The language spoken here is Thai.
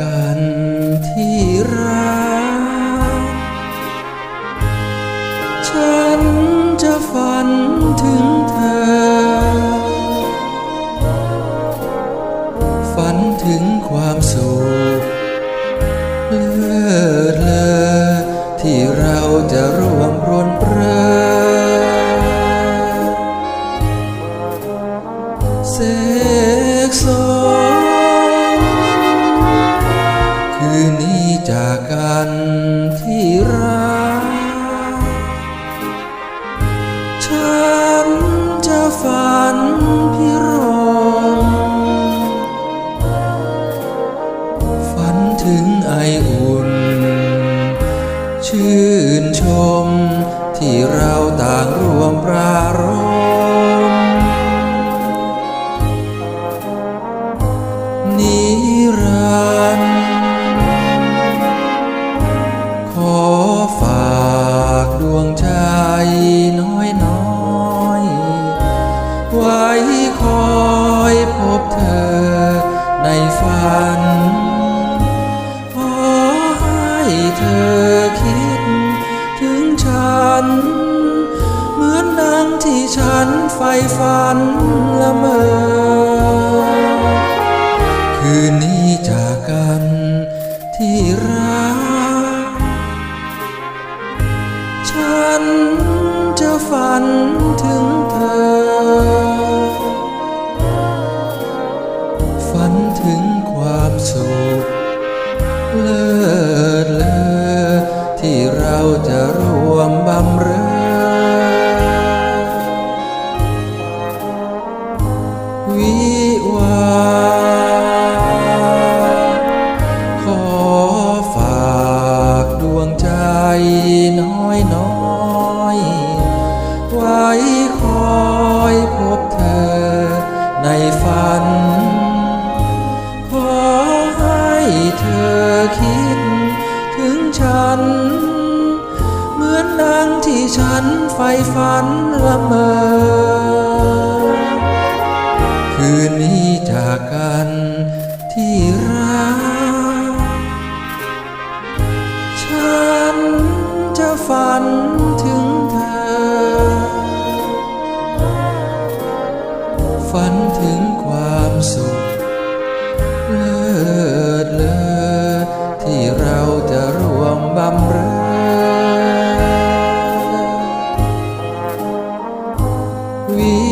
กันที่รัก ฉันจะฝันถึงเธอ ฝันถึงความสุขเลิศเลอที่เราจะร่วมรนเปรอเส กันที่รัก ฉันจะฝันพิรมฝันถึงไออุ่น ชื่นชมที่เราต่างร่วมปรารม ไว้คอยพบเธอในฝัน ขอให้เธอคิดถึงฉัน เหมือนดังที่ฉันใฝ่ฝันละเมอ คืนนี้จากกันที่รัก ฉันจะฝันถึงเธอ เลิศเลอที่เราจะร่วมบำเรอวิวาห์ขอฝากดวงใจน้อยน้อยไว้คอย งที่ฉันไฟฝันละเมอ คืนนี้จากกันที่รัก ฉันจะฝันถึงเธอ ฝันถึงความสุขเลิศเลอที่เราจะร่วมบำเรอ We.